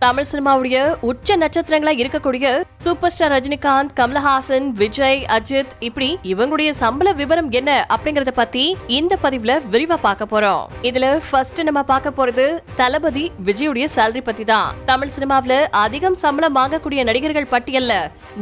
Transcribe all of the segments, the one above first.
தமிழ் சினிமாவுடைய உச்ச நட்சத்திரங்களா இருக்கக்கூடிய சூப்பர் ஸ்டார் ரஜினிகாந்த் கமலஹாசன் விஜய் அஜித் இப்படி இவங்களுடைய சம்பள விவரம் என்ன அப்படிங்கறத பத்தி இந்த பதிவுல விரிவா பார்க்க போறோம். இதுல ஃபர்ஸ்ட் நம்ம பார்க்க போறது தளபதி விஜயுடைய சேலரி பத்தி தான் தமிழ் சினிமாவில அதிகம் சம்பளம் வாங்கக்கூடிய நடிகர்கள் பட்டியல்ல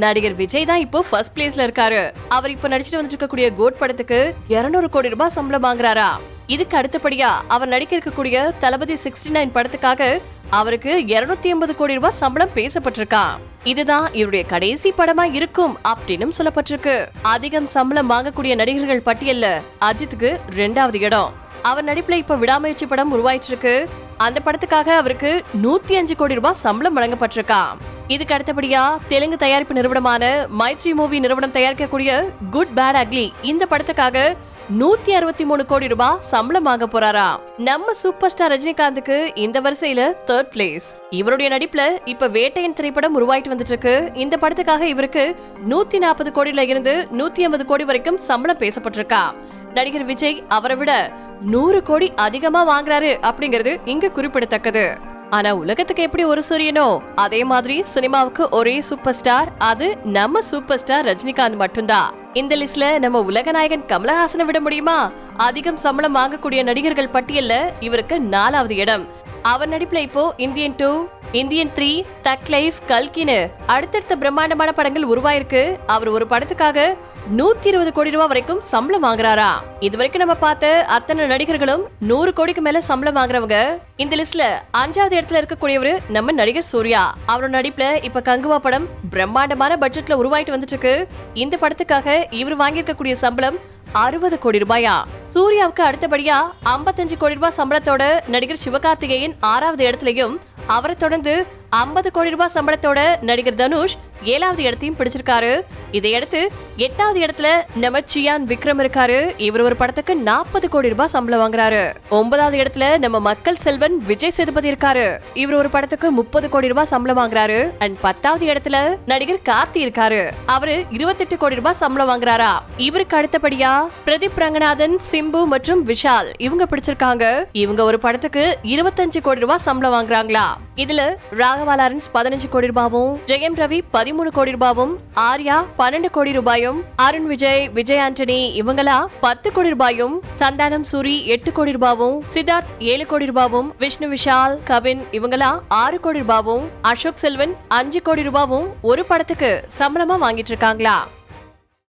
நடிகர் விஜய் தான் இப்போ ஃபர்ஸ்ட் பிளேஸ்ல இருக்காரு. அவர் இப்போ நடிச்சிட்டு வந்துட்டு இருக்கக்கூடிய கோட் படத்துக்கு 200 கோடி ரூபாய் சம்பளம் வாங்குறாரா? இதுக்கு அடுத்தபடியா அவர் நடிக்க இருக்கக்கூடிய தளபதி சிக்ஸ்டி நைன் படத்துக்காக அவருக்கு 280 எண்பது கோடி ரூபாய் சம்பளம் பேசப்பட்டிருக்கான் இதுதான் இவருடைய கடைசி படமா இருக்கும் அப்படின்னு சொல்லப்பட்டிருக்கு. அதிகம் சம்பளம் வாங்கக்கூடிய நடிகர்கள் பட்டியல்ல அஜித்துக்கு ரெண்டாவது இடம். அவர் நடிப்புல இப்ப விடாமுயற்சி படம் உருவாயிட்டு இருக்கு அந்த படத்துக்காக அவருக்கு நூத்தி அஞ்சு கோடி ரூபாய் சம்பளம் வழங்கப்பட்டிருக்கான் இதுக்கு அடுத்தபடியா தெலுங்கு தயாரிப்பு நிறுவனமான மைத்ரி மூவி நிறுவனம் தயாரிக்கக்கூடிய குட் பேட் அக்லி இந்த படத்துக்காக நூத்தி அறுபத்தி மூணு கோடி ரூபாய் சம்பளம் வாங்க போறாரா? நம்ம சூப்பர் ஸ்டார் ரஜினிகாந்துக்கு இந்த வரிசையில தேர்ட் பிளேஸ் இவருடைய நடிப்புல இப்ப வேட்டையன் திரைப்படம் உருவாயிட்டு வந்துட்டு இருக்கு இந்த படத்துக்காக இவருக்கு நூத்தி நாற்பது கோடியில இருந்து நூத்தி ஐம்பது கோடி வரைக்கும் சம்பளம் பேசப்பட்டிருக்கா. நடிகர் விஜய் அவரை விட நூறு கோடி அதிகமா வாங்குறாரு அப்படிங்கிறது இங்க குறிப்பிடத்தக்கது. ஆனா உலகத்துக்கு எப்படி ஒரு சூரியனோ அதே மாதிரி சினிமாவுக்கு ஒரே சூப்பர் ஸ்டார் அது நம்ம சூப்பர் ஸ்டார் ரஜினிகாந்த் மட்டும்தான். இந்த லிஸ்ட்ல நம்ம உலகநாயகன் கமலஹாசனை விட முடியுமா? அதிகம் சம்பளம் வாங்கக்கூடிய நடிகர்கள் பட்டியல்ல இவருக்கு நாலாவது இடம். அவர் நடிப்புல இப்போ Indian two Indian three thug life கல்கின்னு அடுத்தடுத்த பிரம்மாண்டமான படங்கள் உருவாயிருக்கு. அவர் ஒரு படத்துக்காக நூத்தி இருபது கோடி ரூபாய் வரைக்கும் சம்பளம் வாங்குறாரா? இது வரைக்கும் நம்ம பார்த்த அத்தனை நடிகர்களும் நூறு கோடிக்கு மேல சம்பளம் வாங்குறவங்க. இந்த லிஸ்ட்ல அஞ்சாவது இடத்துல இருக்கக்கூடியவரு நம்ம நடிகர் சூர்யா. அவரோட நடிப்புல இப்ப கங்குவா படம் பிரம்மாண்டமான பட்ஜெட்ல உருவாயிட்டு வந்துட்டு இருக்கு. இந்த படத்துக்காக இவர் வாங்கியிருக்கக்கூடிய சம்பளம் அறுபது கோடி ரூபாயா? சூர்யாவுக்கு அடுத்தபடியா 55 கோடி ரூபாய் சம்பளத்தோட நடிகர் சிவகார்த்திகேயன் ஆறாவது இடத்துலயும் அவரை தொடர்ந்து 50 கோடி ரூபாய் சம்பளத்தோட நடிகர் தனுஷ் ஏழாவது இடத்தையும் பிடிச்சிருக்காரு. இதையடுத்து எட்டாவது இடத்துல நம்ம சியான் விக்ரம் இருக்காரு. இவர் ஒரு படத்துக்கு நாற்பது கோடி ரூபாய் சம்பளம் வாங்குறாரு. ஒன்பதாவது இடத்துல நம்ம மக்கள் செல்வன் விஜய் சேதுபதி இருக்காரு. இவர் ஒரு படத்துக்கு முப்பது கோடி ரூபாய் சம்பளம் வாங்குறாரு. அண்ட் பத்தாவது இடத்துல நடிகர் கார்த்தி இருக்காரு. அவரு இருபத்தெட்டு கோடி ரூபாய் சம்பளம் வாங்குறாரா? இவருக்கு அடுத்தபடியா பிரதீப் ரங்கநாதன் சிம்பு மற்றும் விஷால் இவங்க பிடிச்சிருக்காங்க. இவங்க ஒரு படத்துக்கு இருபத்தஞ்சு கோடி ரூபாய் சம்பளம் வாங்குறாங்களா? இதுல ராகவா லாரன்ஸ் பதினஞ்சு கோடி ரூபாவும் ஜெயம் ரவி பதிமூணு கோடி ரூபாவும் ஆர்யா பன்னெண்டு கோடி ரூபாயும் அருண் விஜய் விஜய் ஆண்டனி இவங்களா பத்து கோடி ரூபாயும் சந்தானம் சூரி எட்டு கோடி ரூபாவும் சித்தார்த் ஏழு கோடி ரூபாவும் விஷ்ணு விஷால் கவின் இவங்களா ஆறு கோடி ரூபாவும் அசோக் செல்வன் அஞ்சு கோடி ரூபாவும் ஒரு படத்துக்கு சம்பளமா வாங்கிட்டு இருக்காங்களா?